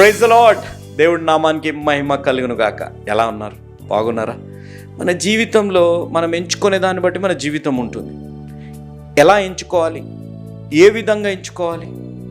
Praise lord దేవుడి నామానికి మహిమ కలుగును గాక. ఎలా ఉన్నారు? బాగున్నారా? మన జీవితంలో మనం ఎంచుకునే దాన్ని బట్టి మన జీవితం ఉంటుంది. ఎలా ఎంచుకోవాలి? ఏ విధంగా ఎంచుకోవాలి?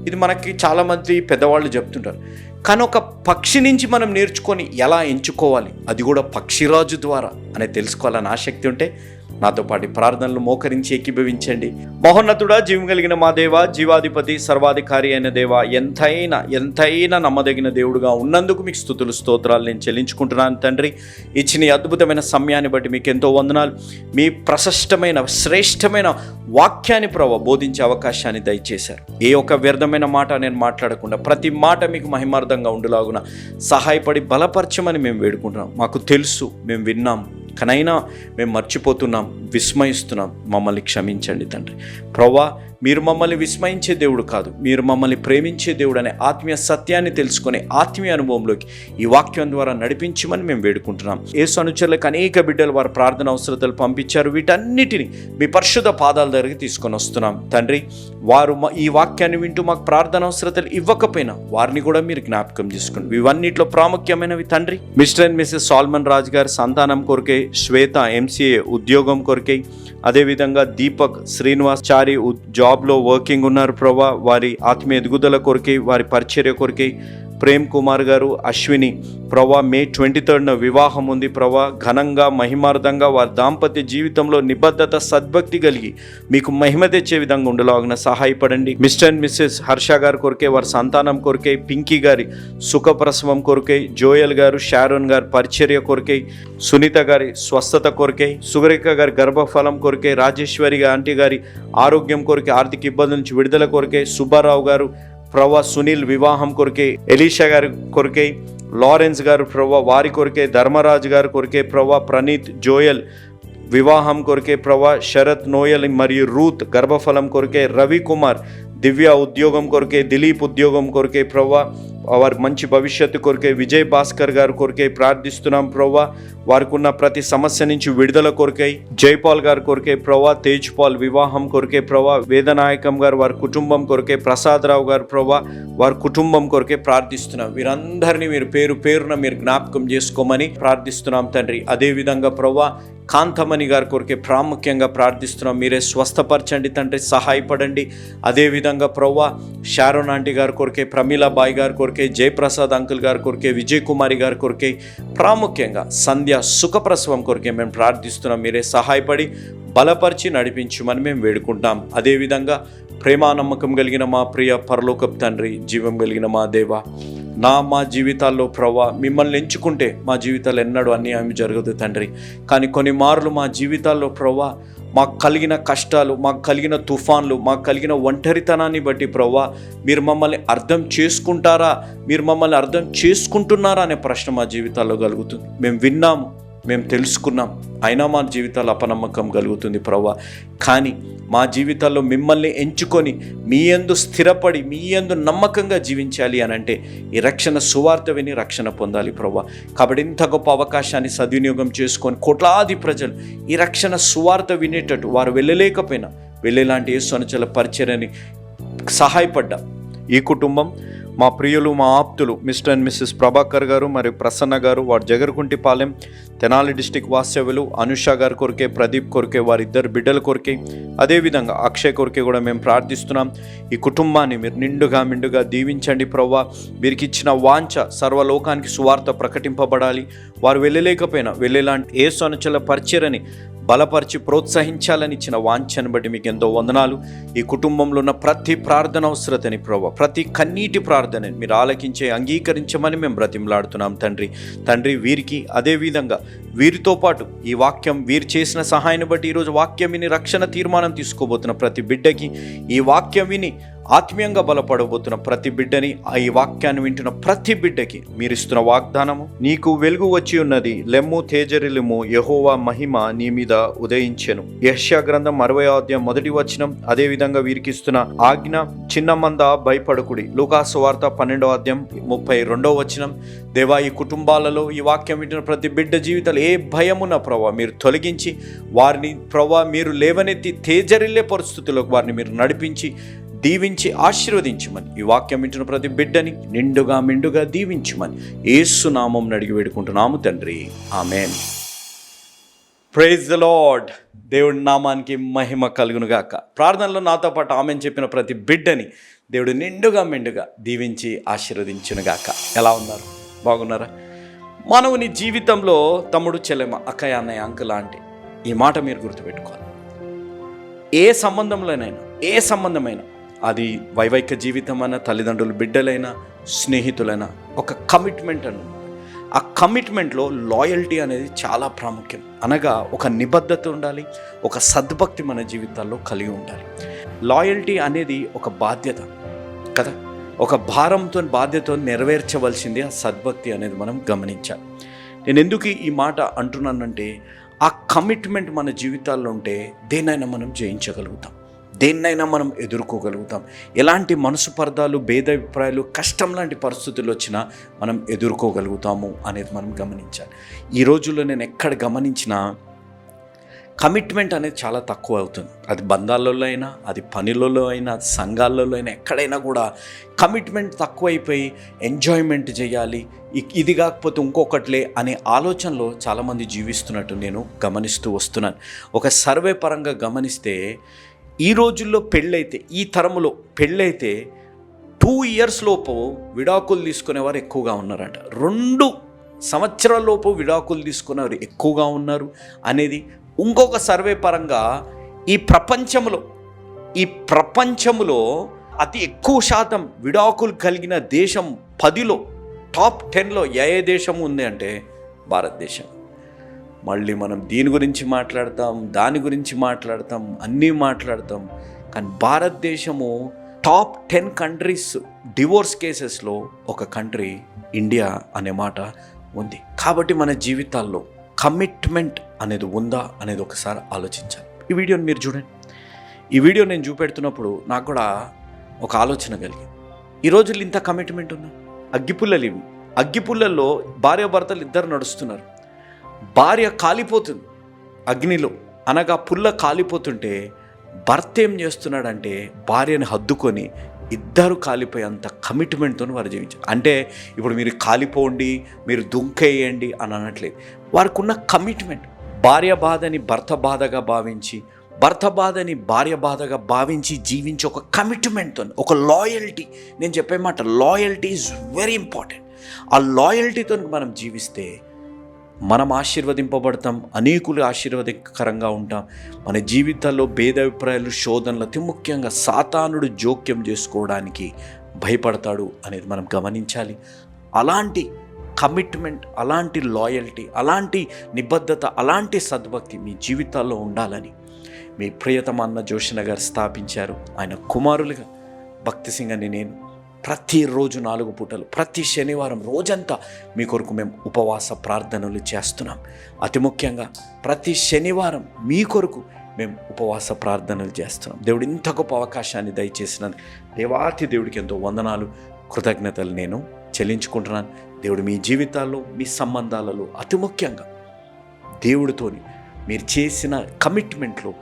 ఇది మనకి చాలామంది పెద్దవాళ్ళు చెప్తుంటారు. కానీ ఒక పక్షి నుంచి మనం నేర్చుకొని ఎలా ఎంచుకోవాలి? అది కూడా పక్షిరాజు ద్వారా. అనేది తెలుసుకోవాలని ఆసక్తి ఉంటే నాతో పాటు ప్రార్థనలు మోకరించి ఏకీభవించండి. మహోన్నతుడా జీవం కలిగిన మా దేవ జీవాధిపతి సర్వాధికారి అయిన దేవ ఎంతైనా ఎంతైనా నమ్మదగిన దేవుడుగా ఉన్నందుకు మీకు స్థుతులు స్తోత్రాలు నేను చెల్లించుకుంటున్నాను తండ్రి. ఇచ్చిన అద్భుతమైన సమయాన్ని బట్టి మీకు ఎంతో వందనాలు. మీ ప్రశస్తమైన శ్రేష్టమైన వాక్యాన్ని ప్రభావ బోధించే అవకాశాన్ని దయచేశారు. ఏ ఒక్క వ్యర్థమైన మాట నేను మాట్లాడకుండా ప్రతి మాట మీకు మహిమార్థంగా ఉండులాగున సహాయపడి బలపరచమని మేము వేడుకుంటున్నాం. మాకు తెలుసు మేము విన్నాం. కనైనా మేము మర్చిపోతున్నాం విస్మయిస్తున్నాం. మమ్మల్ని క్షమించండి తండ్రి. ప్రవ్వా మీరు మమ్మల్ని విస్మయించే దేవుడు కాదు. మీరు మమ్మల్ని ప్రేమించే దేవుడు అనే ఆత్మీయ సత్యాన్ని తెలుసుకునే ఆత్మీయ అనుభవంలోకి ఈ వాక్యం ద్వారా నడిపించమని మేము వేడుకుంటున్నాం. ఏ అనుచరులకు అనేక బిడ్డలు వారి ప్రార్థన అవసరతలు పంపించారు. వీటన్నిటిని మీ పరిశుద్ధ పాదాల దగ్గరికి తీసుకొని వస్తున్నాం. తండ్రి వారు ఈ వాక్యాన్ని వింటూ మాకు ప్రార్థన అవసరతలు ఇవ్వకపోయినా వారిని కూడా మీరు జ్ఞాపకం చేసుకోండి. ఇవన్నిట్లో ప్రాముఖ్యమైనవి తండ్రి Mr and Mrs Solomon Raj గారి సంతానం కొరకే శ్వేత ఎంసీఏ ఉద్యోగం కొరకే అదేవిధంగా దీపక్ శ్రీనివాస్ చారి ఉ- జాబ్లో వర్కింగ్ ఉన్నారు ప్రభా. వారి ఆత్మీయ ఎదుగుదల కొరకే వారి పరిచర్య కొరకే ప్రేమ్ కుమార్ గారు అశ్విని ప్రభా మే ట్వంటీ థర్డ్న వివాహం ఉంది ప్రభా. ఘనంగా మహిమార్థంగా వారి దాంపత్య జీవితంలో నిబద్ధత సద్భక్తి కలిగి మీకు మహిమ తెచ్చే విధంగా ఉండలాగిన సహాయపడండి. మిస్టర్ అండ్ మిస్సెస్ హర్ష గారి కొరకే వారి సంతానం కొరకే పింకీ గారి సుఖప్రసవం కొరకే జోయల్ గారు షారోన్ గారి పరిచర్య కొరకే సునీత గారి స్వస్థత కొరికే సుగరేఖ గారి గర్భఫలం కొరికే రాజేశ్వరి ఆంటీ గారి ఆరోగ్యం కొరకే ఆర్థిక ఇబ్బందుల నుంచి విడుదల కొరకే సుబ్బారావు గారు ప్రవా సునీల్ వివాహం కొరకే ఎలీషా గారి కొరకే లారెన్స్ గారు ప్రవ్వా వారి కొరకే ధర్మరాజు గారి కొరకే ప్రవ్వా ప్రణీత్ జోయల్ వివాహం కొరకే ప్రవా శరత్ నోయల్ మరియు రూత్ గర్భఫలం కొరకే రవి కుమార్ దివ్య ఉద్యోగం కొరకే దిలీప్ ఉద్యోగం కొరకే ప్రవ్వా వారి మంచి భవిష్యత్తు కొరకే విజయ్ భాస్కర్ గారి కొరకే ప్రార్థిస్తున్నాం ప్రవ్వా. వారికి ఉన్న ప్రతి సమస్య నుంచి విడుదల కొరకై జైపాల్ గారి కొరకే ప్రవ్వా తేజ్పాల్ వివాహం కొరకే ప్రవ్వా వేదనాయకం గారు వారి కుటుంబం కొరకే ప్రసాదరావు గారు ప్రవ్వా వారి కుటుంబం కొరకే ప్రార్థిస్తున్నాం. వీరందరినీ మీరు పేరు పేరున మీరు జ్ఞాపకం చేసుకోమని ప్రార్థిస్తున్నాం తండ్రి. అదేవిధంగా ప్రవ్వా కాంతమణి గారి కొరకే ప్రాముఖ్యంగా ప్రార్థిస్తున్నాం. మీరే స్వస్థపరచండి తండ్రి సహాయపడండి. అదేవిధంగా ప్రవ్వా షారోన్ ఆంటీ గారి కొరకే ప్రమీలాబాయి గారి కొరకే కొరకే జయప్రసాద్ అంకుల్ గారి కొరకే విజయ్ కుమారి గారి కొరకే ప్రాముఖ్యంగా సంధ్య సుఖప్రసవం కొరకే మేము ప్రార్థిస్తున్నాం. మీరే సహాయపడి బలపరిచి నడిపించమని మేము వేడుకుంటాం అదేవిధంగా ప్రేమ నమ్మకం కలిగిన మా ప్రియ పరలోకపు తండ్రి జీవం కలిగిన మా దేవ నా మా జీవితాల్లో ప్రభా మిమ్మల్ని ఎంచుకుంటే మా జీవితాలు ఎన్నడూ అన్యాయం జరగదు తండ్రి. కానీ కొన్ని మార్లు మా జీవితాల్లో ప్రభా మాకు కలిగిన కష్టాలు మాకు కలిగిన తుఫాన్లు మాకు కలిగిన ఒంటరితనాన్ని బట్టి ప్రవ్వా మీరు మమ్మల్ని అర్థం చేసుకుంటారా? మీరు మమ్మల్ని అర్థం చేసుకుంటున్నారా అనే ప్రశ్న మా జీవితాల్లో కలుగుతుంది. మేము విన్నాము. మేము తెలుసుకున్నాం. అయినా మా జీవితాలు అపనమ్మకం కలుగుతుంది ప్రభా కానీ మా జీవితాల్లో మిమ్మల్ని ఎంచుకొని మీ ఎందు స్థిరపడి మీ యందు నమ్మకంగా జీవించాలి అని అంటే ఈ రక్షణ సువార్త విని రక్షణ పొందాలి ప్రభా కాబట్టి ఇంత గొప్ప అవకాశాన్ని సద్వినియోగం చేసుకొని కోట్లాది ప్రజలు ఈ రక్షణ సువార్త వినేటట్టు వారు వెళ్ళలేకపోయినా వెళ్ళేలాంటి యేసు అనుచల పరిచయని సహాయపడ్డా. ఈ కుటుంబం మా ప్రియులు మా ఆప్తులు మిస్టర్ అండ్ మిస్సెస్ ప్రభాకర్ గారు మరియు ప్రసన్న గారు వారు జగర్కుంటిపాలెం తెనాలి డిస్టిక్ వాస్తవ్యులు అనుష గారి కొరికే ప్రదీప్ కొరికే వారిద్దరు బిడ్డల కొరికే అదేవిధంగా అక్షయ్ కొరికే కూడా మేము ప్రార్థిస్తున్నాం. ఈ కుటుంబాన్ని మీరు నిండుగా మిండుగా దీవించండి ప్రవ్వా. వీరికి ఇచ్చిన వాంఛ సర్వలోకానికి సువార్త ప్రకటింపబడాలి. వారు వెళ్ళలేకపోయినా వెళ్ళేలాంటి ఏ సొనచల పరిచయని బలపరిచి ప్రోత్సహించాలని ఇచ్చిన వాంఛను బట్టి మీకు ఎంతో వందనాలు. ఈ కుటుంబంలో ఉన్న ప్రతి ప్రార్థన అవసరతని ప్రభావ ప్రతి కన్నీటి ప్రార్థనని మీరు ఆలకించే అంగీకరించమని మేము బ్రతిమలాడుతున్నాం తండ్రి. తండ్రి వీరికి అదేవిధంగా వీరితో పాటు ఈ వాక్యం వీరు చేసిన సహాయాన్ని బట్టి ఈరోజు వాక్యం విని రక్షణ తీర్మానం తీసుకోబోతున్న ప్రతి బిడ్డకి ఈ వాక్యం విని ఆత్మీయంగా బలపడబోతున్న ప్రతి బిడ్డని ఆ ఈ వాక్యాన్ని వింటున్న ప్రతి బిడ్డకి మీరు ఇస్తున్న వాగ్దానము. నీకు వెలుగు వచ్చి ఉన్నది. లెమ్ము తేజరిలుము యహోవా మహిమ నీ మీద ఉదయించెను. యష్యా గ్రంథం అరవై అధ్యాయం మొదటి వచనం. అదే విధంగా వీరికి ఇస్తున్న ఆజ్ఞ చిన్న మంద భయపడకుడి. లూకాసు వార్త పన్నెండో అధ్యాయం ముప్పై రెండవ వచనం. దేవా ఈ కుటుంబాలలో ఈ వాక్యం వింటున్న ప్రతి బిడ్డ జీవితాలు ఏ భయమున్న ప్రభావ మీరు తొలగించి వారిని ప్రభా మీరు లేవనెత్తి తేజరిల్లే పరిస్థితుల్లోకి వారిని మీరు నడిపించి దీవించి ఆశీర్వదించమని. ఈ వాక్యం వింటున్న ప్రతి బిడ్డని నిండుగా మిండుగా దీవించమని ఏసునామం అడిగి వేడుకుంటున్నాము తండ్రి. ఆమెన్. ప్రైజ్ ద లాడ్ దేవుడి నామానికి మహిమ కలుగునుగాక ప్రార్థనలో నాతో పాటు ఆమె చెప్పిన ప్రతి బిడ్డని దేవుడు నిండుగా మెండుగా దీవించి ఆశీర్వదించునుగాక ఎలా ఉన్నారు? బాగున్నారా? మానవుని జీవితంలో తమ్ముడు చెల్లెమ అక్కయ్య అన్నయ్య అంకు లాంటి ఈ మాట మీరు గుర్తుపెట్టుకోవాలి. ఏ సంబంధంలోనైనా ఏ సంబంధమైనా అది వైవైక జీవితం అన్న తల్లిదండ్రులు బిడ్డలైనా స్నేహితులైనా ఒక కమిట్మెంట్ అని ఆ కమిట్మెంట్లో లాయల్టీ అనేది చాలా ప్రాముఖ్యం. అనగా ఒక నిబద్ధత ఉండాలి ఒక సద్భక్తి మన జీవితాల్లో కలిగి ఉండాలి. లాయల్టీ అనేది ఒక బాధ్యత కదా? ఒక భారంతో బాధ్యత నెరవేర్చవలసింది ఆ సద్భక్తి అనేది మనం గమనించాలి. నేను ఎందుకు ఈ మాట అంటున్నానంటే ఆ కమిట్మెంట్ మన జీవితాల్లో ఉంటే దేనైనా మనం జయించగలుగుతాం. దేన్నైనా మనం ఎదుర్కోగలుగుతాం. ఎలాంటి మనసు పరదాలు భేదాభిప్రాయాలు కష్టం లాంటి పరిస్థితులు వచ్చినా మనం ఎదుర్కోగలుగుతాము అనేది మనం గమనించాలి. ఈ రోజుల్లో నేను ఎక్కడ గమనించినా కమిట్మెంట్ అనేది చాలా తక్కువ అవుతుంది. అది బంధాలలో అయినా అది పనులలో అయినా అది సంఘాలలో అయినా ఎక్కడైనా కూడా కమిట్మెంట్ తక్కువైపోయి ఎంజాయ్మెంట్ చేయాలి. ఇది కాకపోతే ఇంకొకట్లే అనే ఆలోచనలో చాలామంది జీవిస్తున్నట్టు నేను గమనిస్తూ వస్తున్నాను. ఒక సర్వే పరంగా గమనిస్తే ఈ రోజుల్లో పెళ్ళైతే ఈ తరములో పెళ్ళైతే టూ ఇయర్స్ లోపు విడాకులు తీసుకునేవారు ఎక్కువగా ఉన్నారంట. రెండు సంవత్సరాల లోపు విడాకులు తీసుకునేవారు ఎక్కువగా ఉన్నారు అనేది ఇంకొక సర్వే పరంగా ఈ ప్రపంచంలో ఈ ప్రపంచంలో అతి ఎక్కువ శాతం విడాకులు కలిగిన దేశం పదిలో టాప్ టెన్లో ఏ ఏ దేశం ఉంది అంటే భారతదేశం. మళ్ళీ మనం దీని గురించి మాట్లాడతాం దాని గురించి మాట్లాడతాం అన్నీ మాట్లాడతాం. కానీ భారతదేశము టాప్ టెన్ కంట్రీస్ డివోర్స్ కేసెస్లో ఒక కంట్రీ ఇండియా అనే మాట ఉంది. కాబట్టి మన జీవితాల్లో కమిట్మెంట్ అనేది ఉందా అనేది ఒకసారి ఆలోచించాలి. ఈ వీడియోని మీరు చూడండి. ఈ వీడియో నేను చూపెడుతున్నప్పుడు నాకు కూడా ఒక ఆలోచన కలిగింది. ఈ రోజుల్లో ఇంత కమిట్మెంట్ ఉందా? అగ్గిపుల్లలు ఇవి. అగ్గిపుల్లల్లో భార్యాభర్తలు ఇద్దరు నడుస్తున్నారు. భార్య కాలిపోతుంది. అగ్నిలో అనగా పుల్ల కాలిపోతుంటే భర్త ఏం చేస్తున్నాడంటే భార్యని హద్దుకొని ఇద్దరు కాలిపోయేంత కమిట్మెంట్తో వారు జీవించారు. అంటే ఇప్పుడు మీరు కాలిపోండి మీరు దుంకేయండి అని అనట్లేదు. వారికి ఉన్న కమిట్మెంట్ భార్య బాధని భర్త బాధగా భావించి భర్త బాధని భార్య బాధగా భావించి జీవించి ఒక కమిట్మెంట్తో ఒక లాయల్టీ నేను చెప్పే మాట లాయల్టీ ఈజ్ వెరీ ఇంపార్టెంట్ ఆ లాయల్టీతో మనం జీవిస్తే మనం ఆశీర్వదింపబడతాం అనేకులు ఆశీర్వదకరంగా ఉంటాం. మన జీవితాల్లో భేదాభిప్రాయాలు శోధనలు అతి ముఖ్యంగా సాతానుడు జోక్యం చేసుకోవడానికి భయపడతాడు అనేది మనం గమనించాలి. అలాంటి కమిట్మెంట్ అలాంటి లాయల్టీ అలాంటి నిబద్ధత అలాంటి సద్భక్తి మీ జీవితాల్లో ఉండాలని మీ ప్రియతమ అన్న జోషిన గారు స్థాపించారు. ఆయన కుమారులుగా భక్తి సింగ్ అని నేను. ప్రతిరోజు నాలుగు పూటలు ప్రతి శనివారం రోజంతా మీ కొరకు మేము ఉపవాస ప్రార్థనలు చేస్తున్నాం. అతి ముఖ్యంగా ప్రతి శనివారం మీ కొరకు మేము ఉపవాస ప్రార్థనలు చేస్తున్నాం. దేవుడు ఇంత గొప్ప అవకాశాన్ని దయచేసిన దేవాతి దేవుడికి ఎంతో వందనాలు కృతజ్ఞతలు నేను చెల్లించుకుంటున్నాను. దేవుడు మీ జీవితాల్లో మీ సంబంధాలలో అతి ముఖ్యంగా దేవుడితోని మీరు చేసిన కమిట్మెంట్లో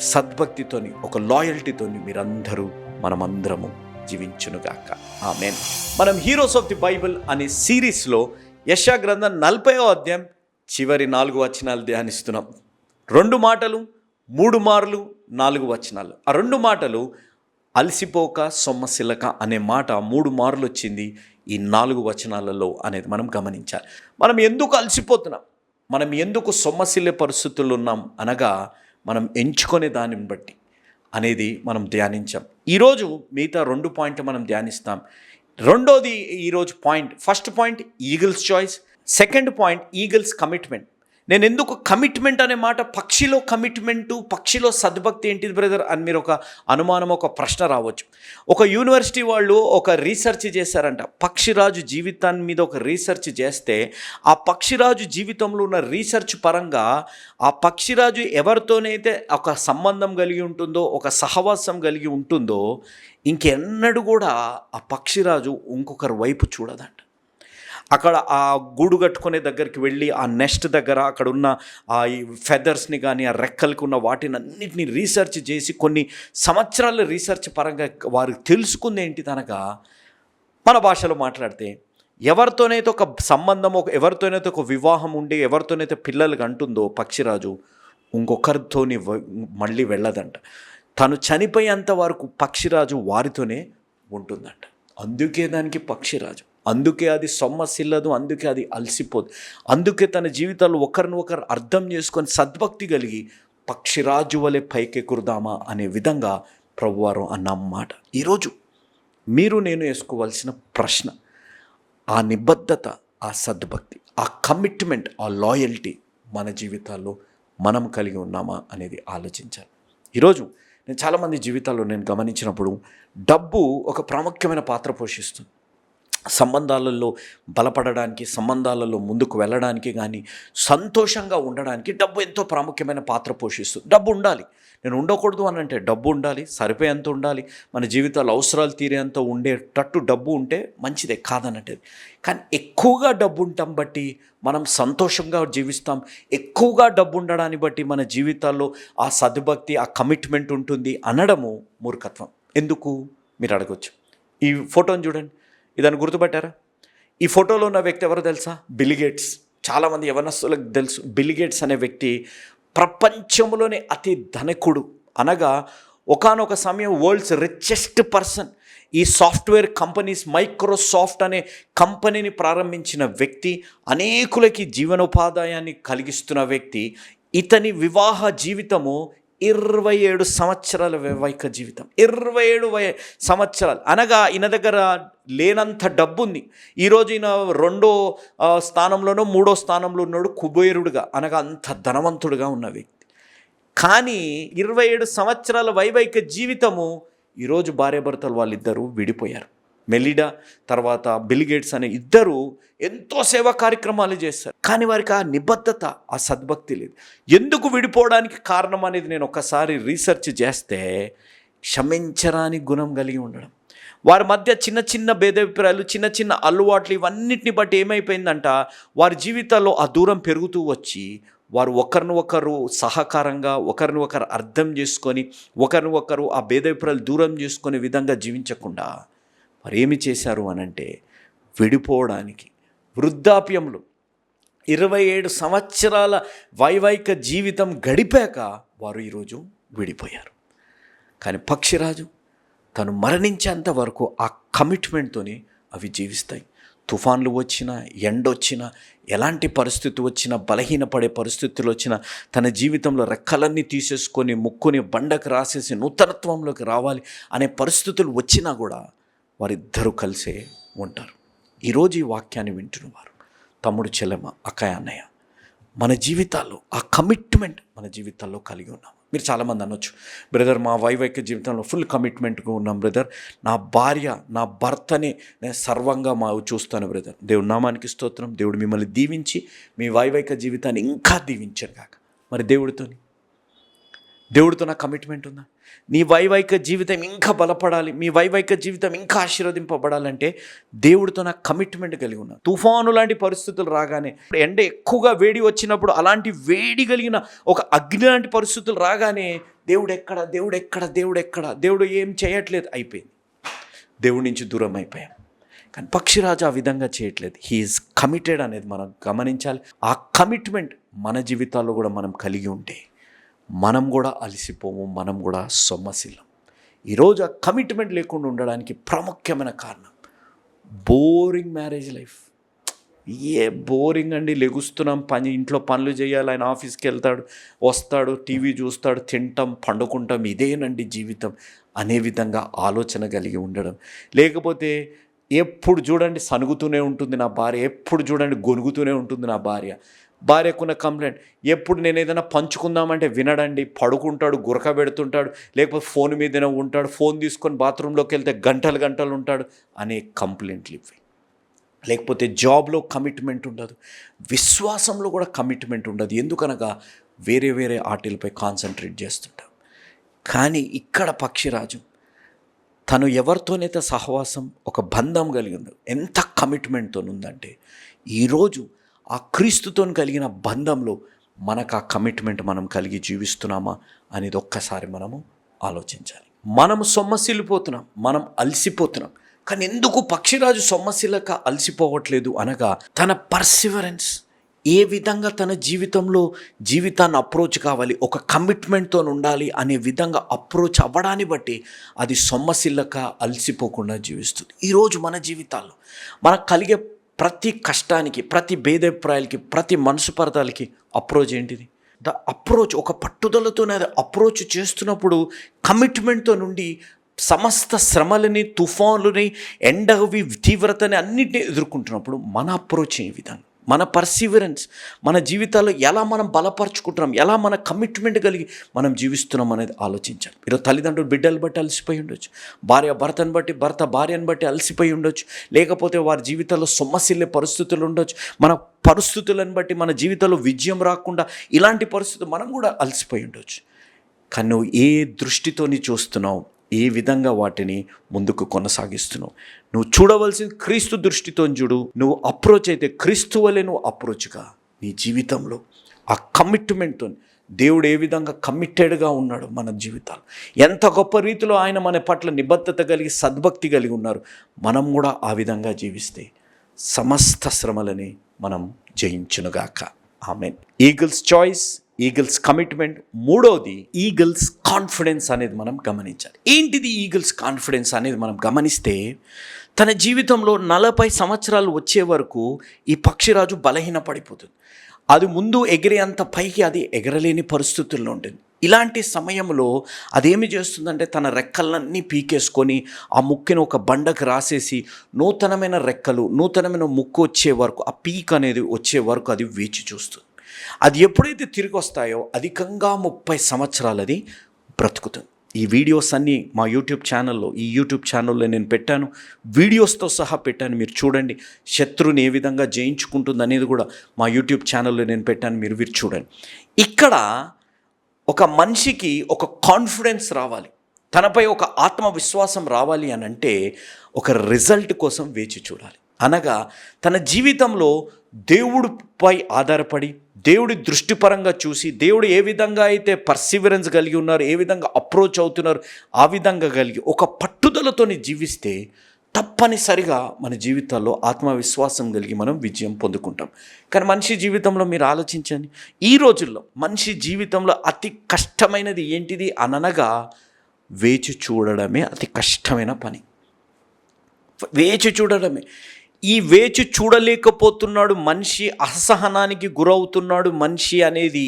సద్భక్తితోని ఒక లాయల్టీతోని మీరందరూ మనమందరము జీవించునుగాక. ఆమెన్. మనం హీరోస్ ఆఫ్ ది బైబిల్ అనే సిరీస్లో యశా గ్రంథం నలభైవ అధ్యాయం చివరి నాలుగు వచనాలు ధ్యానిస్తున్నాం. రెండు మాటలు మూడు మార్లు నాలుగు వచనాలు. ఆ రెండు మాటలు అలసిపోక సొమ్మసిల్లక అనే మాట మూడు మార్లు వచ్చింది ఈ నాలుగు వచనాలలో అనేది మనం గమనించాలి. మనం ఎందుకు అలసిపోతున్నాం? మనం ఎందుకు సొమ్మసిల్లే పరిస్థితుల్లో ఉన్నాం అనగా మనం ఎంచుకునే దానిని బట్టి అనేది మనం ధ్యానించాం. ఈరోజు మిగతా రెండు పాయింట్ మనం ధ్యానిస్తాం. రెండోది ఈరోజు point. First point eagles choice. Second point eagles commitment. నేను ఎందుకు కమిట్మెంట్ అనే మాట? పక్షిలో కమిట్మెంటు పక్షిలో సద్భక్తి ఏంటిది బ్రదర్ అని మీరు ఒక అనుమానం ఒక ప్రశ్న రావచ్చు. ఒక యూనివర్సిటీ వాళ్ళు ఒక రీసెర్చ్ చేశారంట. పక్షిరాజు జీవితాన్ని మీద ఒక రీసెర్చ్ చేస్తే ఆ పక్షిరాజు జీవితంలో ఉన్న రీసెర్చ్ పరంగా ఆ పక్షిరాజు ఎవరితోనైతే ఒక సంబంధం కలిగి ఉంటుందో ఒక సహవాసం కలిగి ఉంటుందో ఇంకెన్నడూ కూడా ఆ పక్షిరాజు ఇంకొకరి వైపు చూడదంట. అక్కడ ఆ గూడు కట్టుకునే దగ్గరికి వెళ్ళి ఆ నెస్ట్ దగ్గర అక్కడ ఉన్న ఆ ఫెదర్స్ని కానీ ఆ రెక్కలకు ఉన్న వాటిని అన్నిటిని రీసెర్చ్ చేసి కొన్ని సంవత్సరాల రీసెర్చ్ పరంగా వారికి తెలుసుకుంది ఏంటి తనగా మన భాషలో మాట్లాడితే ఎవరితోనైతే ఒక సంబంధం ఒక ఎవరితోనైతే ఒక వివాహం ఉండి ఎవరితోనైతే పిల్లలకి అంటుందో పక్షిరాజు ఇంకొకరితోని మళ్ళీ వెళ్ళదంట. తను చనిపోయేంత వరకు పక్షిరాజు వారితోనే ఉంటుందంట. అందుకే దానికి పక్షిరాజు. అందుకే అది సొమ్మసిల్లదు అందుకే అది అలసిపోదు. అందుకే తన జీవితాల్లో ఒకరిని ఒకరు అర్థం చేసుకొని సద్భక్తి కలిగి పక్షిరాజు వలె పైకెక్కురుదామా అనే విధంగా ప్రభువారు అన్నమాట ఈరోజు మీరు నేను వేసుకోవాల్సిన ప్రశ్న ఆ నిబద్ధత ఆ సద్భక్తి ఆ కమిట్మెంట్ ఆ లాయల్టీ మన జీవితాల్లో మనం కలిగి ఉన్నామా అనేది ఆలోచించాలి. ఈరోజు నేను చాలామంది జీవితాల్లో నేను గమనించినప్పుడు డబ్బు ఒక ప్రాముఖ్యమైన పాత్ర పోషిస్తుంది. సంబంధాలలో బలపడడానికి సంబంధాలలో ముందుకు వెళ్ళడానికి కానీ సంతోషంగా ఉండడానికి డబ్బు ఎంతో ప్రాముఖ్యమైన పాత్ర పోషిస్తుంది డబ్బు ఉండాలి. నేను ఉండకూడదు అని అంటే డబ్బు ఉండాలి సరిపోయేంత ఉండాలి మన జీవితాలు అవసరాలు తీరేంత ఉండేటట్టు డబ్బు ఉంటే మంచిదే కాదనంటే కానీ ఎక్కువగా డబ్బు ఉండటం బట్టి మనం సంతోషంగా జీవిస్తాం. ఎక్కువగా డబ్బు ఉండడాన్ని బట్టి మన జీవితాల్లో ఆ సద్భక్తి ఆ కమిట్మెంట్ ఉంటుంది అనడము మూర్ఖత్వం. ఎందుకు? మీరు అడగవచ్చు ఈ ఫోటోని చూడండి. ఇదని గుర్తుపట్టారా? ఈ ఫోటోలో ఉన్న వ్యక్తి ఎవరో తెలుసా? బిలిగేట్స్ చాలామంది యవనస్తులకు తెలుసు. బిలిగేట్స్ అనే వ్యక్తి ప్రపంచంలోనే అతి ధనికుడు. అనగా ఒకానొక సమయం వరల్డ్స్ రిచెస్ట్ పర్సన్ ఈ సాఫ్ట్వేర్ కంపెనీస్ మైక్రోసాఫ్ట్ అనే కంపెనీని ప్రారంభించిన వ్యక్తి అనేకులకి జీవనోపాదాయాన్ని కలిగిస్తున్న వ్యక్తి ఇతని వివాహ జీవితము ఇరవై ఏడు సంవత్సరాల వైవాహిక జీవితం. ఇరవై ఏడు వై సంవత్సరాలు. అనగా ఈయన దగ్గర లేనంత డబ్బు ఉంది ఈరోజు ఈయన రెండో స్థానంలోనో మూడో స్థానంలో ఉన్నాడు కుబేరుడుగా. అనగా అంత ధనవంతుడుగా ఉన్న వ్యక్తి. కానీ ఇరవై ఏడు సంవత్సరాల వైవాహిక జీవితము ఈరోజు భార్యాభర్తలు వాళ్ళిద్దరూ విడిపోయారు. మెలిడా తర్వాత బిల్గేట్స్ అనే ఇద్దరు ఎంతో సేవా కార్యక్రమాలు చేస్తారు. కానీ వారికి ఆ నిబద్ధత ఆ సద్భక్తి లేదు. ఎందుకు విడిపోవడానికి కారణం అనేది నేను ఒకసారి రీసెర్చ్ చేస్తే క్షమించరాని గుణం కలిగి ఉండడం. వారి మధ్య చిన్న చిన్న భేదాభిప్రాయాలు చిన్న చిన్న అలవాట్లు ఇవన్నిటిని బట్టి ఏమైపోయిందంట వారి జీవితాల్లో ఆ దూరం పెరుగుతూ వచ్చి వారు ఒకరిని ఒకరు సహకారంగా ఒకరిని ఒకరు అర్థం చేసుకొని ఒకరిని ఒకరు ఆ భేదాభిప్రాయాలు దూరం చేసుకునే విధంగా జీవించకుండా వారు ఏమి చేశారు అనంటే విడిపోవడానికి. వృద్ధాప్యంలో ఇరవై ఏడు సంవత్సరాల వైవాహిక జీవితం గడిపాక వారు ఈరోజు విడిపోయారు. కానీ పక్షిరాజు తను మరణించేంత వరకు ఆ కమిట్మెంట్తోనే అవి జీవిస్తాయి. తుఫాన్లు వచ్చినా ఎండొచ్చినా ఎలాంటి పరిస్థితి వచ్చినా బలహీనపడే పరిస్థితులు వచ్చినా తన జీవితంలో రెక్కలన్నీ తీసేసుకొని ముక్కుని బండకు రాసేసి నూతనత్వంలోకి రావాలి అనే పరిస్థితులు వచ్చినా కూడా వారిద్దరూ కలిసే ఉంటారు. ఈరోజు ఈ వాక్యాన్ని వింటున్నవారు తమ్ముడు చెల్లెమ్మ అక్కయ్య అన్నయ్య మన జీవితాల్లో ఆ కమిట్మెంట్ మన జీవితాల్లో కలిగి ఉన్నాము. మీరు చాలామంది అనొచ్చు బ్రదర్ మా వైవాహిక జీవితంలో ఫుల్ కమిట్మెంట్గా ఉన్నాం బ్రదర్ నా భార్య నా భర్తని నేను సర్వంగా మా చూస్తాను బ్రదర్ దేవుడు నామానికి స్తోత్రం. దేవుడు మిమ్మల్ని దీవించి మీ వైవాహిక జీవితాన్ని ఇంకా దీవించారు కాక. మరి దేవుడితోని? దేవుడితో నా కమిట్మెంట్ ఉందా? నీ వైవాహిక జీవితం ఇంకా బలపడాలి మీ వైవాహిక జీవితం ఇంకా ఆశీర్వదింపబడాలంటే దేవుడితో నా కమిట్మెంట్ కలిగి ఉన్నా. తుఫాను లాంటి పరిస్థితులు రాగానే ఎండ ఎక్కువగా వేడి వచ్చినప్పుడు అలాంటి వేడి కలిగిన ఒక అగ్ని లాంటి పరిస్థితులు రాగానే దేవుడు ఎక్కడ దేవుడు ఎక్కడ దేవుడు ఎక్కడ దేవుడు ఏం చేయట్లేదు. అయిపోయింది. దేవుడి నుంచి దూరం అయిపోయాం. కానీ పక్షిరాజు ఆ విధంగా చేయట్లేదు. హీఈస్ కమిటెడ్ అనేది మనం గమనించాలి. ఆ కమిట్మెంట్ మన జీవితాల్లో కూడా మనం కలిగి ఉంటే మనం కూడా అలసిపోము మనం కూడా సొమ్మసిల్లం. ఈరోజు ఆ కమిట్మెంట్ లేకుండా ఉండడానికి ప్రాముఖ్యమైన కారణం బోరింగ్ మ్యారేజ్ లైఫ్ ఏ బోరింగ్ అండి లెగుస్తున్నాం పని ఇంట్లో పనులు చేయాలి ఆయన ఆఫీస్కి వెళ్తాడు వస్తాడు టీవీ చూస్తాడు తింటాం పండుకుంటాం ఇదేనండి జీవితం అనే విధంగా ఆలోచన కలిగి ఉండడం. లేకపోతే ఎప్పుడు చూడండి సనుగుతూనే ఉంటుంది నా భార్య ఎప్పుడు చూడండి గొనుగుతూనే ఉంటుంది నా భార్య. భార్యకున్న కంప్లైంట్. ఎప్పుడు నేను ఏదైనా పంచుకుందామంటే వినడండి పడుకుంటాడు గురక పెడుతుంటాడు లేకపోతే ఫోన్ మీదనే ఉంటాడు ఫోన్ తీసుకొని బాత్రూంలోకి వెళ్తే గంటలు గంటలు ఉంటాడు అనే కంప్లైంట్లు ఇవి లేకపోతే జాబ్లో కమిట్మెంట్ ఉండదు విశ్వాసంలో కూడా కమిట్మెంట్ ఉండదు. ఎందుకనగా వేరే వేరే ఆటలపై కాన్సన్ట్రేట్ చేస్తుంటాం. కానీ ఇక్కడ పక్షిరాజు తను ఎవరితోనైతే సహవాసం ఒక బంధం కలిగి ఉంది ఎంత కమిట్మెంట్తో ఉందంటే ఈరోజు ఆ క్రీస్తుతో కలిగిన బంధంలో మనకు ఆ కమిట్మెంట్ మనం కలిగి జీవిస్తున్నామా అనేది ఒక్కసారి మనము ఆలోచించాలి. మనము సొమ్మసిల్లిపోతున్నాం మనం అలసిపోతున్నాం. కానీ ఎందుకు పక్షిరాజు సొమ్మసిల్లక అలసిపోవట్లేదు అనగా తన పర్సివరెన్స్ ఏ విధంగా తన జీవితంలో జీవితాన్ని అప్రోచ్ కావాలి ఒక కమిట్మెంట్తో ఉండాలి అనే విధంగా అప్రోచ్ అవ్వడాన్ని బట్టి అది సొమ్మసిల్లక అలసిపోకుండా జీవిస్తుంది. ఈరోజు మన జీవితాల్లో మనకు కలిగే ప్రతి కష్టానికి ప్రతి భేదాభిప్రాయాలకి ప్రతి మనసుపరదాలకి అప్రోచ్ ఏంటిది? ద అప్రోచ్ ఒక పట్టుదలతోనే అది అప్రోచ్ చేస్తున్నప్పుడు కమిట్మెంట్తో నుండి సమస్త శ్రమలని తుఫాన్లని ఎండవి తీవ్రతని అన్నింటినీ ఎదుర్కొంటున్నప్పుడు మన అప్రోచ్ ఏ విధంగా? మన పర్సివరెన్స్ మన జీవితాల్లో ఎలా మనం బలపరుచుకుంటున్నాం ఎలా మన కమిట్మెంట్ కలిగి మనం జీవిస్తున్నాం అనేది ఆలోచించాలి. ఈరోజు తల్లిదండ్రులు బిడ్డలు బట్టి అలసిపోయి ఉండొచ్చు. భార్య భర్తను బట్టి భర్త భార్యను బట్టి అలసిపోయి ఉండొచ్చు. లేకపోతే వారి జీవితాల్లో సొమ్మసిల్లే పరిస్థితులు ఉండొచ్చు. మన పరిస్థితులను బట్టి మన జీవితంలో విజయం రాకుండా ఇలాంటి పరిస్థితులు మనం కూడా అలసిపోయి ఉండొచ్చు. కానీ నువ్వు ఏ దృష్టితోని చూస్తున్నావు ఏ విధంగా వాటిని ముందుకు కొనసాగిస్తున్నావు? నువ్వు చూడవలసింది క్రీస్తు దృష్టితో చూడు. నువ్వు అప్రోచ్ అయితే క్రీస్తు వలె నువ్వు అప్రోచ్గా నీ జీవితంలో ఆ కమిట్మెంట్తో దేవుడు ఏ విధంగా కమిటెడ్గా ఉన్నాడు మన జీవితాలు? ఎంత గొప్ప రీతిలో ఆయన మన పట్ల నిబద్ధత కలిగి సద్భక్తి కలిగి ఉన్నారు. మనం కూడా ఆ విధంగా జీవిస్తే సమస్త శ్రమలని మనం జయించునుగాక. Amen. Eagles choice eagles commitment. మూడోది ఈగల్స్ కాన్ఫిడెన్స్ అనేది మనం గమనించాలి. ఏంటిది ఈగల్స్ కాన్ఫిడెన్స్ అనేది మనం గమనిస్తే తన జీవితంలో నలభై సంవత్సరాలు వచ్చే వరకు ఈ పక్షిరాజు బలహీన పడిపోతుంది అది ముందు ఎగిరే అంత పైకి అది ఎగరలేని పరిస్థితుల్లో ఉంటుంది. ఇలాంటి సమయంలో అదేమి చేస్తుందంటే తన రెక్కలన్నీ పీకేసుకొని ఆ ముక్కుని ఒక బండకు రాసేసి నూతనమైన రెక్కలు నూతనమైన ముక్కు వచ్చే వరకు ఆ పీక్ అనేది వచ్చే వరకు అది వేచి చూస్తుంది. అది ఎప్పుడైతే తిరిగి వస్తాయో అధికంగా ముప్పై సంవత్సరాలు అది బ్రతుకుతుంది. ఈ వీడియోస్ అన్నీ మా యూట్యూబ్ ఛానల్లో ఈ యూట్యూబ్ ఛానల్లో నేను పెట్టాను. వీడియోస్తో సహా పెట్టాను. మీరు చూడండి శత్రుని ఏ విధంగా జయించుకుంటుంది అనేది కూడా మా యూట్యూబ్ ఛానల్లో నేను పెట్టాను. మీరు మీరు చూడండి. ఇక్కడ ఒక మనిషికి ఒక కాన్ఫిడెన్స్ రావాలి. తనపై ఒక ఆత్మవిశ్వాసం రావాలి అని అంటే ఒక రిజల్ట్ కోసం వేచి చూడాలి. అనగా తన జీవితంలో దేవుడిపై ఆధారపడి దేవుడి దృష్టిపరంగా చూసి దేవుడు ఏ విధంగా అయితే పర్సివరెన్స్ కలిగి ఉన్నారు ఏ విధంగా అప్రోచ్ అవుతున్నారు ఆ విధంగా కలిగి ఒక పట్టుదలతోని జీవిస్తే తప్పనిసరిగా మన జీవితాల్లో ఆత్మవిశ్వాసం కలిగి మనం విజయం పొందుకుంటాం. కానీ మనిషి జీవితంలో మీరు ఆలోచించండి. ఈ రోజుల్లో మనిషి జీవితంలో అతి కష్టమైనది ఏంటిది? అననగా వేచి చూడడమే అతి కష్టమైన పని. వేచి చూడడమే. ఈ వేచి చూడలేకపోతున్నాడు మనిషి అసహనానికి గురవుతున్నాడు మనిషి అనేది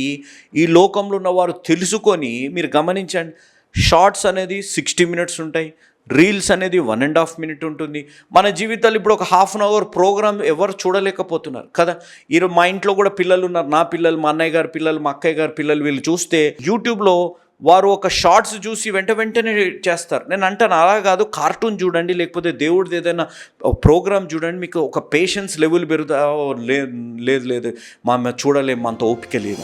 ఈ లోకంలో ఉన్నవారు తెలుసుకొని మీరు గమనించండి. షార్ట్స్ అనేది సిక్స్టీ మినిట్స్ ఉంటాయి రీల్స్ అనేది వన్ అండ్ హాఫ్ మినిట్ ఉంటుంది. మన జీవితాలు ఇప్పుడు ఒక హాఫ్ అన్ అవర్ ప్రోగ్రామ్ ఎవరు చూడలేకపోతున్నారు కదా? ఈరోజు మా ఇంట్లో కూడా పిల్లలు ఉన్నారు నా పిల్లలు మా అన్నయ్య గారి పిల్లలు మా అక్కయ్య గారి పిల్లలు వీళ్ళు చూస్తే యూట్యూబ్లో వారు ఒక షార్ట్స్ చూసి వెంట వెంటనే చేస్తారు. నేను అంటాను అలా కాదు కార్టూన్ చూడండి లేకపోతే దేవుడిది ఏదైనా ప్రోగ్రామ్ చూడండి మీకు ఒక పేషెన్స్ లెవెల్ పెరుగుతా లే- లేదు లేదు మా మేము చూడలేము అంత ఓపిక లేదు.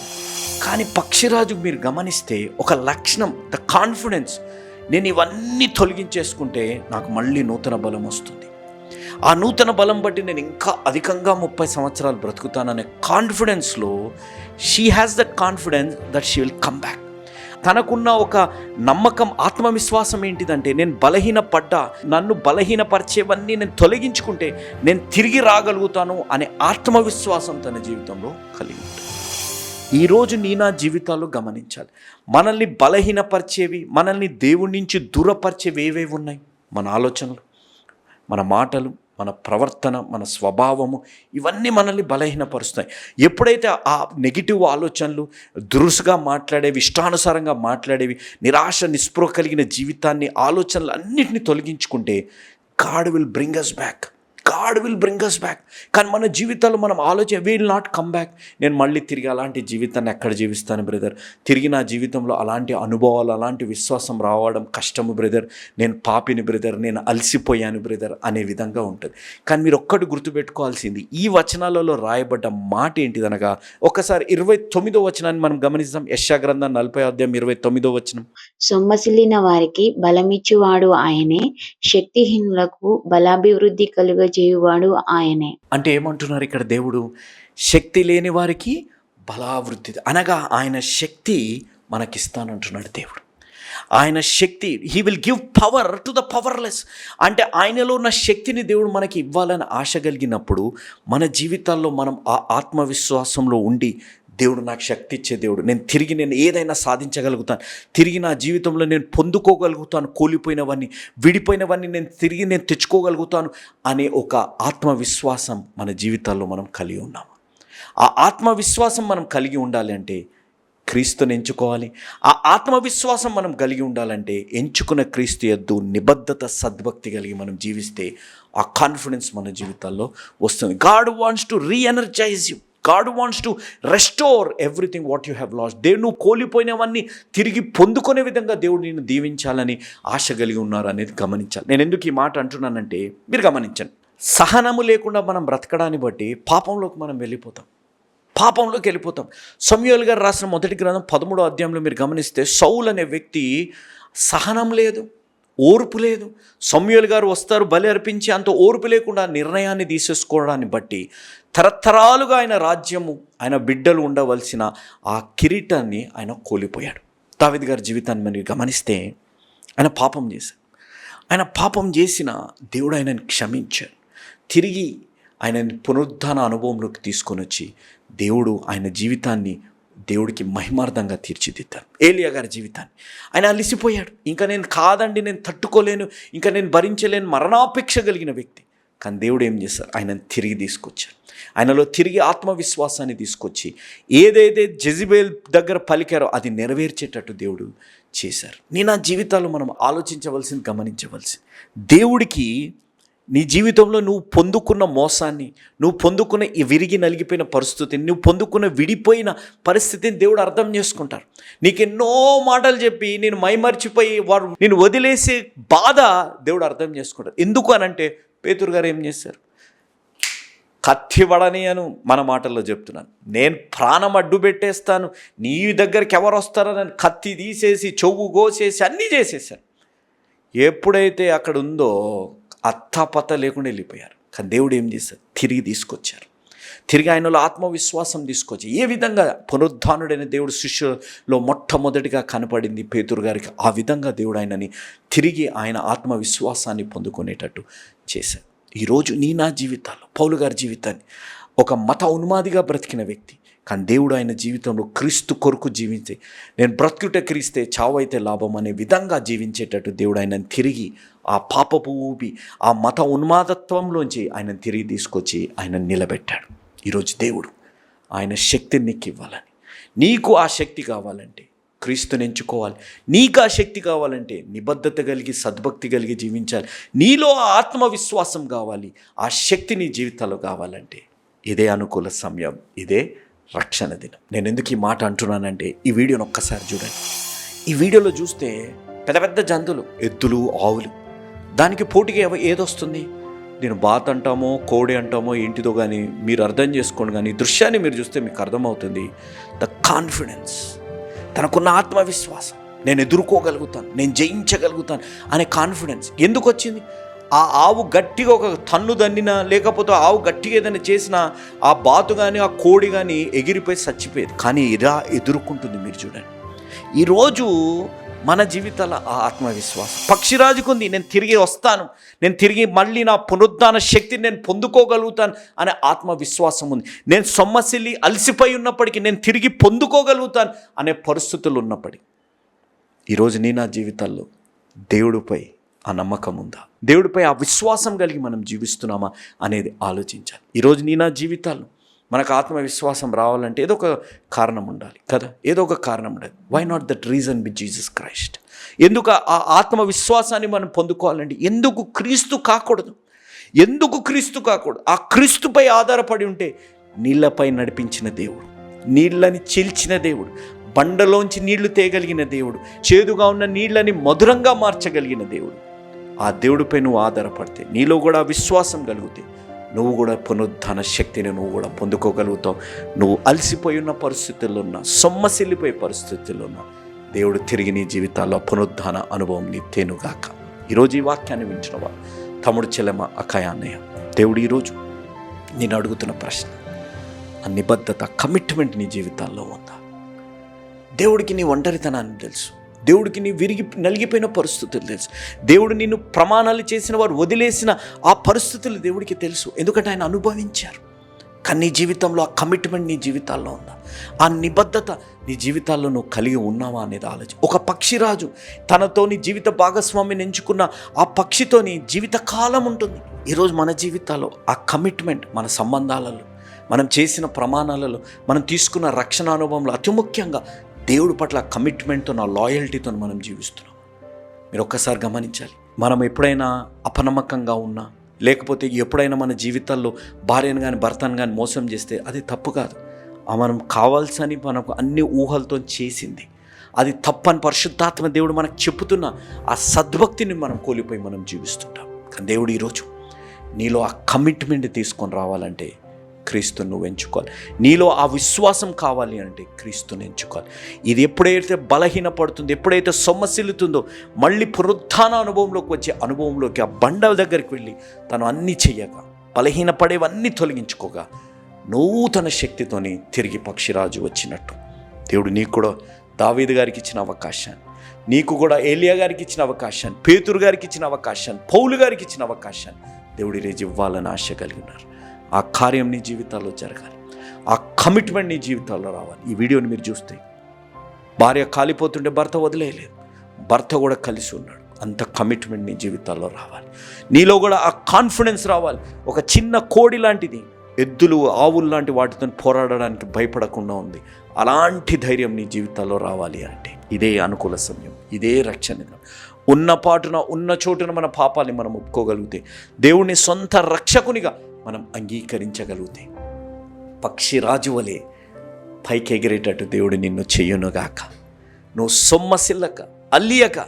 కానీ పక్షిరాజు మీరు గమనిస్తే ఒక లక్షణం ద కాన్ఫిడెన్స్ నేను ఇవన్నీ తొలగించేసుకుంటే నాకు మళ్ళీ నూతన బలం వస్తుంది. ఆ నూతన బలం బట్టి నేను ఇంకా అధికంగా ముప్పై సంవత్సరాలు బ్రతుకుతాననే కాన్ఫిడెన్స్లో she has that confidence that she will come back తనకున్న ఒక నమ్మకం ఆత్మవిశ్వాసం ఏంటిదంటే నేను బలహీన పడ్డా నన్ను బలహీనపరిచేవన్నీ నేను తొలగించుకుంటే నేను తిరిగి రాగలుగుతాను అనే ఆత్మవిశ్వాసం తన జీవితంలో కలిగి ఉంటుంది. ఈరోజు నీ నా జీవితాలు గమనించాలి. మనల్ని బలహీనపరిచేవి మనల్ని దేవుడి నుంచి దూరపరిచేవి ఏవేవి ఉన్నాయి? మన ఆలోచనలు మన మాటలు మన ప్రవర్తన మన స్వభావము ఇవన్నీ మనల్ని బలహీనపరుస్తాయి ఎప్పుడైతే ఆ నెగిటివ్ ఆలోచనలు దురుసుగా మాట్లాడేవి ఇష్టానుసారంగా మాట్లాడేవి నిరాశ నిస్పృహ కలిగిన జీవితాన్ని ఆలోచనలు అన్నింటినీ తొలగించుకుంటే God will bring us back God will bring us back కానీ మన జీవితాలు మనం ఆలోచన విల్ నాట్ కమ్ బ్యాక్ నేను మళ్ళీ తిరిగి అలాంటి జీవితాన్ని ఎక్కడ జీవిస్తాను బ్రదర్ తిరిగి నా జీవితంలో అలాంటి అనుభవాలు అలాంటి విశ్వాసం రావడం కష్టము బ్రదర్ నేను పాపిని బ్రదర్ నేను అలసిపోయాను బ్రదర్ అనే విధంగా ఉంటుంది. కానీ మీరు ఒక్కటి గుర్తుపెట్టుకోవాల్సింది ఈ వచనాలలో రాయబడ్డ మాట ఏంటిదనగా ఒకసారి ఇరవై తొమ్మిదో వచనాన్ని మనం గమనిస్తాం. యశా గ్రంథం నలభై అధ్యాయం ఇరవై తొమ్మిదో వచనం. సొమ్మసిల్లిన వారికి బలమిచ్చువాడు ఆయనే. శక్తిహీనులకు బలాభివృద్ధి కలుగజేయువాడు ఆయనే. అంటే ఏమంటున్నారు ఇక్కడ దేవుడు? శక్తి లేని వారికి బలావృద్ధి అనగా ఆయన శక్తి మనకిస్తానంటున్నాడు దేవుడు. ఆయన శక్తి he will give power to the powerless అంటే ఆయనలో ఉన్న శక్తిని దేవుడు మనకి ఇవ్వాలని ఆశ కలిగినప్పుడు మన జీవితాల్లో మనం ఆ ఆత్మవిశ్వాసంలో ఉండి దేవుడు నాకు శక్తి ఇచ్చే దేవుడు. నేను తిరిగి నేను ఏదైనా సాధించగలుగుతాను. తిరిగి నా జీవితంలో నేను పొందుకోగలుగుతాను. కోల్పోయినవన్నీ విడిపోయినవన్నీ నేను తిరిగి నేను తెచ్చుకోగలుగుతాను అనే ఒక ఆత్మవిశ్వాసం మన జీవితాల్లో మనం కలిగి ఉన్నాము ఆ ఆత్మవిశ్వాసం మనం కలిగి ఉండాలి అంటే క్రీస్తుని ఎంచుకోవాలి. ఆ ఆత్మవిశ్వాసం మనం కలిగి ఉండాలంటే ఎంచుకున్న క్రీస్తు యద్దు నిబద్ధత సద్భక్తి కలిగి మనం జీవిస్తే ఆ కాన్ఫిడెన్స్ మన జీవితాల్లో వస్తుంది. God wants to reenergise you God wants to restore everything what you have lost దేవుడు నువ్వు కోల్పోయినవన్నీ తిరిగి పొందుకునే విధంగా దేవుడు నేను దీవించాలని ఆశ కలిగి ఉన్నారు అనేది గమనించాలి. నేను ఎందుకు ఈ మాట అంటున్నానంటే మీరు గమనించండి. సహనము లేకుండా మనం బ్రతకడాన్ని బట్టి పాపంలోకి మనం వెళ్ళిపోతాం. పాపంలోకి వెళ్ళిపోతాం. సమయాలు గారు రాసిన మొదటి గ్రంథం పదమూడో అధ్యాయంలో మీరు గమనిస్తే సౌల్ అనే వ్యక్తి సహనం లేదు. ఓర్పు లేదు. సమయాలు గారు వస్తారు బలి అర్పించి అంత ఓర్పు లేకుండా నిర్ణయాన్ని తీసేసుకోవడాన్ని బట్టి తరతరాలుగా ఆయన రాజ్యము ఆయన బిడ్డలు ఉండవలసిన ఆ కిరీటాన్ని ఆయన కోల్పోయాడు. దావిద్ గారి జీవితాన్ని మీరు గమనిస్తే ఆయన పాపం చేశారు. ఆయన పాపం చేసిన దేవుడు ఆయనని క్షమించాడు. తిరిగి ఆయనని పునరుద్ధాన అనుభవంలోకి తీసుకొని వచ్చి దేవుడు ఆయన జీవితాన్ని దేవుడికి మహిమార్థంగా తీర్చిదిద్దాను. ఏలియా గారి జీవితాన్ని. ఆయన అలిసిపోయాడు. ఇంకా నేను కాదండి నేను తట్టుకోలేను ఇంకా నేను భరించలేను మరణాపేక్ష కలిగిన వ్యక్తి. కానీ దేవుడు ఏం చేశారు ఆయనను తిరిగి తీసుకొచ్చారు ఆయనలో తిరిగి ఆత్మవిశ్వాసాన్ని తీసుకొచ్చి ఏదైతే జెజిబేల్ దగ్గర పలికారో అది నెరవేర్చేటట్టు దేవుడు చేశారు. నేను నా జీవితాలు మనం ఆలోచించవలసింది గమనించవలసింది. దేవుడికి నీ జీవితంలో నువ్వు పొందుకున్న మోసాన్ని నువ్వు పొందుకున్న ఈ విరిగి నలిగిపోయిన పరిస్థితిని నువ్వు పొందుకున్న విడిపోయిన పరిస్థితిని దేవుడు అర్థం చేసుకుంటారు నీకు ఎన్నో మాటలు చెప్పి నేను మైమర్చిపోయి వారు నేను వదిలేసే బాధ దేవుడు అర్థం చేసుకుంటారు ఎందుకు అనంటే పేతురు గారు ఏం చేశారు? కత్తి పడని అను మన మాటల్లో చెప్తున్నాను. నేను ప్రాణం అడ్డు పెట్టేస్తాను నీ దగ్గరికి ఎవరు వస్తారని కత్తి తీసేసి చెవు కోసేసి అన్నీ చేసేసాను ఎప్పుడైతే అక్కడ ఉందో అత్తాపత్త లేకుండా వెళ్ళిపోయారు. కానీ దేవుడు ఏం చేశారు తిరిగి తీసుకొచ్చారు. తిరిగి ఆయనలో ఆత్మవిశ్వాసం తీసుకొచ్చి ఏ విధంగా పునరుద్ధానుడైన దేవుడు శిష్యులో మొట్టమొదటిగా కనపడింది పేతురు గారికి ఆ విధంగా దేవుడు ఆయనని తిరిగి ఆయన ఆత్మవిశ్వాసాన్ని పొందుకునేటట్టు చేశారు ఈరోజు నీ నా జీవితాల్లో పౌలు గారి జీవితాన్ని ఒక మత ఉన్మాదిగా బ్రతికిన వ్యక్తి కానీ దేవుడు ఆయన జీవితంలో క్రీస్తు కొరకు జీవించే నేను బ్రతుకుట క్రీస్తే చావైతే లాభం అనే విధంగా జీవించేటట్టు దేవుడు ఆయనను తిరిగి ఆ పాపపు ఊపి ఆ మత ఉన్మాదత్వంలోంచి ఆయనను తిరిగి తీసుకొచ్చి ఆయన నిలబెట్టాడు. ఈరోజు దేవుడు ఆయన శక్తిని నీకు ఇవ్వాలని నీకు ఆ శక్తి కావాలంటే క్రీస్తుని ఎంచుకోవాలి. నీకు ఆ శక్తి కావాలంటే నిబద్ధత కలిగి సద్భక్తి కలిగి జీవించాలి. నీలో ఆ ఆత్మవిశ్వాసం కావాలి. ఆ శక్తి నీ జీవితంలో కావాలంటే ఇదే అనుకూల సమయం ఇదే రక్షణ దినం. నేను ఎందుకు ఈ మాట అంటున్నానంటే ఈ వీడియోని ఒక్కసారి చూడండి. ఈ వీడియోలో చూస్తే పెద్ద పెద్ద జంతువులు ఎద్దులు ఆవులు దానికి పోటీగా ఎవ- ఏదొస్తుంది? నేను బాత్ అంటామో కోడి అంటామో ఏంటిదో కానీ మీరు అర్థం చేసుకోండి కానీ దృశ్యాన్ని మీరు చూస్తే మీకు అర్థమవుతుంది. ద కాన్ఫిడెన్స్ తనకున్న ఆత్మవిశ్వాసం. నేను ఎదుర్కోగలుగుతాను నేను జయించగలుగుతాను అనే కాన్ఫిడెన్స్. ఎందుకు వచ్చింది? ఆ ఆవు గట్టిగా ఒక తన్ను దన్నినా లేకపోతే ఆవు గట్టిగా ఏదైనా చేసినా ఆ బాతు కానీ ఆ కోడి కానీ ఎగిరిపోయి చచ్చిపోయేది. కానీ ఇలా ఎదుర్కొంటుంది మీరు చూడండి. ఈరోజు మన జీవితాల ఆ ఆత్మవిశ్వాసం. పక్షిరాజుకుంది నేను తిరిగి వస్తాను నేను తిరిగి మళ్ళీ నా పునరుద్ధాన శక్తిని నేను పొందుకోగలుగుతాను అనే ఆత్మవిశ్వాసం ఉంది. నేను సొమ్మసిల్లి అలసిపోయి ఉన్నప్పటికీ నేను తిరిగి పొందుకోగలుగుతాను అనే పరిస్థితులు ఉన్నప్పటికీ. ఈరోజు నీ నా జీవితాల్లో దేవుడిపై ఆ నమ్మకం ఉందా? దేవుడిపై ఆ విశ్వాసం కలిగి మనం జీవిస్తున్నామా అనేది ఆలోచించాలి. ఈరోజు నీ నా జీవితాల్లో మనకు ఆత్మవిశ్వాసం రావాలంటే ఏదో ఒక కారణం ఉండాలి కదా? ఏదో ఒక కారణం ఉండాలి. Why not that reason be Jesus Christ ఎందుకు ఆ ఆత్మవిశ్వాసాన్ని మనం పొందుకోవాలంటే ఎందుకు క్రీస్తు కాకూడదు? ఎందుకు క్రీస్తు కాకూడదు? ఆ క్రీస్తుపై ఆధారపడి ఉంటే నీళ్ళపై నడిపించిన దేవుడు నీళ్ళని చీల్చిన దేవుడు బండలోంచి నీళ్ళు తేగలిగిన దేవుడు చేదుగా ఉన్న నీళ్ళని మధురంగా మార్చగలిగిన దేవుడు ఆ దేవుడిపై నువ్వు ఆధారపడితే నీలో కూడా విశ్వాసం కలిగితే నువ్వు కూడా పునరుద్ధాన శక్తిని నువ్వు కూడా పొందుకోగలుగుతావు. నువ్వు అలసిపోయి ఉన్న పరిస్థితుల్లో ఉన్న సొమ్మసిల్లిపోయే పరిస్థితుల్లో ఉన్న దేవుడు తిరిగి నీ జీవితాల్లో పునరుద్ధాన అనుభవం నీ తేనుగాక. ఈరోజు ఈ వాక్యాన్ని వించిన వారు తమ్ముడు చెల్లెమ అకాయాన్నయ్య దేవుడు ఈరోజు నేను అడుగుతున్న ప్రశ్న ఆ నిబద్ధత కమిట్మెంట్ నీ జీవితాల్లో ఉందా? దేవుడికి నీ ఒంటరితనాన్ని తెలుసు. దేవుడికి నీ విరిగి నలిగిపోయిన పరిస్థితులు తెలుసు. దేవుడు నిన్ను ప్రమాణాలు చేసిన వారు వదిలేసిన ఆ పరిస్థితులు దేవుడికి తెలుసు. ఎందుకంటే ఆయన అనుభవించారు. కానీ నీ జీవితంలో ఆ కమిట్మెంట్ నీ జీవితాల్లో ఉందా? ఆ నిబద్ధత నీ జీవితాల్లో నువ్వు కలిగి ఉన్నావా అనేది ఆలోచన. ఒక పక్షిరాజు తనతో నీ జీవిత భాగస్వామిని ఎంచుకున్న ఆ పక్షితో నీ జీవిత కాలం ఉంటుంది. ఈరోజు మన జీవితాల్లో ఆ కమిట్మెంట్ మన సంబంధాలలో మనం చేసిన ప్రమాణాలలో మనం తీసుకున్న రక్షణ అనుభవంలో అతి ముఖ్యంగా దేవుడి పట్ల కమిట్మెంట్తో నా లాయల్టీతో మనం జీవిస్తున్నాం. మీరు ఒక్కసారి గమనించాలి. మనం ఎప్పుడైనా అపనమ్మకంగా ఉన్నా లేకపోతే ఎప్పుడైనా మన జీవితాల్లో భార్యను కానీ భర్తను కానీ మోసం చేస్తే అది తప్పు కాదు. మనం కావాల్సని మనకు అన్ని ఊహలతో చేసింది. అది తప్పని పరిశుద్ధాత్మ దేవుడు మనకు చెప్పుతున్న ఆ సద్భక్తిని మనం కోల్పోయి మనం జీవిస్తుంటాం. కానీ దేవుడు ఈరోజు నీలో ఆ కమిట్మెంట్ తీసుకొని రావాలంటే క్రీస్తును నువ్వు ఎంచుకోవాలి. నీలో ఆ విశ్వాసం కావాలి అంటే క్రీస్తుని ఎంచుకోవాలి. ఇది ఎప్పుడైతే బలహీన పడుతుందో ఎప్పుడైతే సొమ్మసిల్లుతుందో మళ్ళీ పునరుత్థాన అనుభవంలోకి వచ్చే అనుభవంలోకి ఆ బండ దగ్గరికి వెళ్ళి తను అన్నీ చెయ్యక బలహీన పడేవన్నీ తొలగించుకోగా నూతన శక్తితోని తిరిగి పక్షిరాజు వచ్చినట్టు. దేవుడు నీకు కూడా దావీదు గారికి ఇచ్చిన అవకాశాన్ని నీకు కూడా ఏలియా గారికి ఇచ్చిన అవకాశాన్ని పేతురు గారికి ఇచ్చిన అవకాశాన్ని పౌలు గారికి ఇచ్చిన అవకాశాన్ని దేవుడి రేజు ఇవ్వాలని ఆశ కలిగి ఉన్నారు. ఆ కార్యం నీ జీవితాల్లో జరగాలి. ఆ కమిట్మెంట్ నీ జీవితాల్లో రావాలి. ఈ వీడియోని మీరు చూస్తే భార్య కాలిపోతుంటే భర్త వదిలేయలేదు. భర్త కూడా కలిసి ఉన్నాడు. అంత కమిట్మెంట్ నీ జీవితాల్లో రావాలి. నీలో కూడా ఆ కాన్ఫిడెన్స్ రావాలి. ఒక చిన్న కోడి లాంటిది ఎద్దులు ఆవులు లాంటి వాటితో పోరాడడానికి భయపడకుండా ఉంది. అలాంటి ధైర్యం నీ జీవితాల్లో రావాలి అంటే ఇదే అనుకూల సమయం ఇదే రక్షణ ఉన్న పాటున ఉన్న చోటున మన పాపాన్ని మనం ఒప్పుకోగలిగితే దేవుణ్ణి సొంత రక్షకునిగా మనం అంగీకరించగలిగితే. పక్షిరాజు వలె పైకి ఎగిరేటట్టు దేవుడు నిన్ను చెయ్యునుగాక నువ్వు సొమ్మసిల్లక అల్లియక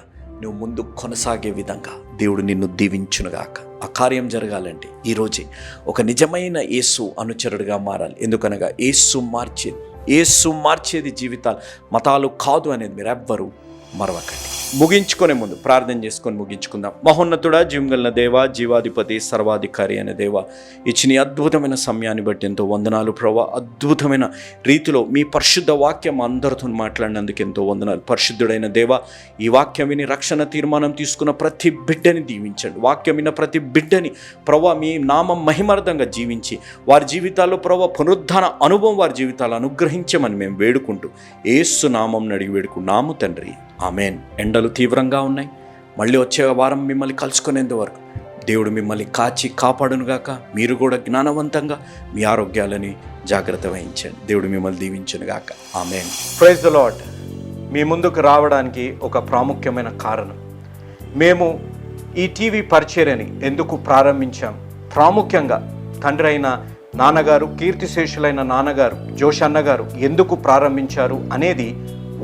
నువ్వు ముందు కొనసాగే విధంగా దేవుడు నిన్ను దీవించునుగాక. ఆ కార్యం జరగాలంటే ఈరోజే ఒక నిజమైన యేసు అనుచరుడిగా మారాలి. ఎందుకనగా యేసు మార్చేది యేసు మార్చేది జీవితాలు మతాలు కాదు అనేది మీరు ఎవ్వరూ మరవకండి. ముగించుకునే ముందు ప్రార్థన చేసుకొని ముగించుకుందాం. మహోన్నతుడ జీవంగలన దేవ జీవాధిపతి సర్వాధికారి అనే దేవ ఇచ్చిన అద్భుతమైన సమయాన్ని బట్టి ఎంతో వందనాలు ప్రభా. అద్భుతమైన రీతిలో మీ పరిశుద్ధ వాక్యం అందరితో మాట్లాడినందుకు ఎంతో వందనాలు. పరిశుద్ధుడైన దేవ ఈ వాక్యం విని రక్షణ తీర్మానం తీసుకున్న ప్రతి బిడ్డని దీవించండి. వాక్యం విన్న ప్రతి బిడ్డని ప్రభా మీ నామం మహిమార్థంగా జీవించి వారి జీవితాల్లో ప్రభా పునరుద్ధాన అనుభవం వారి జీవితాలు అనుగ్రహించమని మేము వేడుకుంటూ ఏసు నామం అడిగి వేడుకున్నాము తండ్రి. ఆమెన్. ఎండలు తీవ్రంగా ఉన్నాయి. మళ్ళీ వచ్చే వారం మిమ్మల్ని కలుసుకునేంత వరకు దేవుడు మిమ్మల్ని కాచి కాపాడునుగాక మీరు కూడా జ్ఞానవంతంగా మీ ఆరోగ్యాలని జాగ్రత్త వహించండి. దేవుడు మిమ్మల్ని దీవించునుగాక. ఆమెన్. ప్రైజ్ ద లాడ్ మీ ముందుకు రావడానికి ఒక ప్రాముఖ్యమైన కారణం. మేము ఈ టీవీ పరిచర్యని ఎందుకు ప్రారంభించాం? ప్రాముఖ్యంగా తండ్రి అయిన నాన్నగారు కీర్తిశేషులైన నాన్నగారు జోష్ అన్నగారు ఎందుకు ప్రారంభించారు అనేది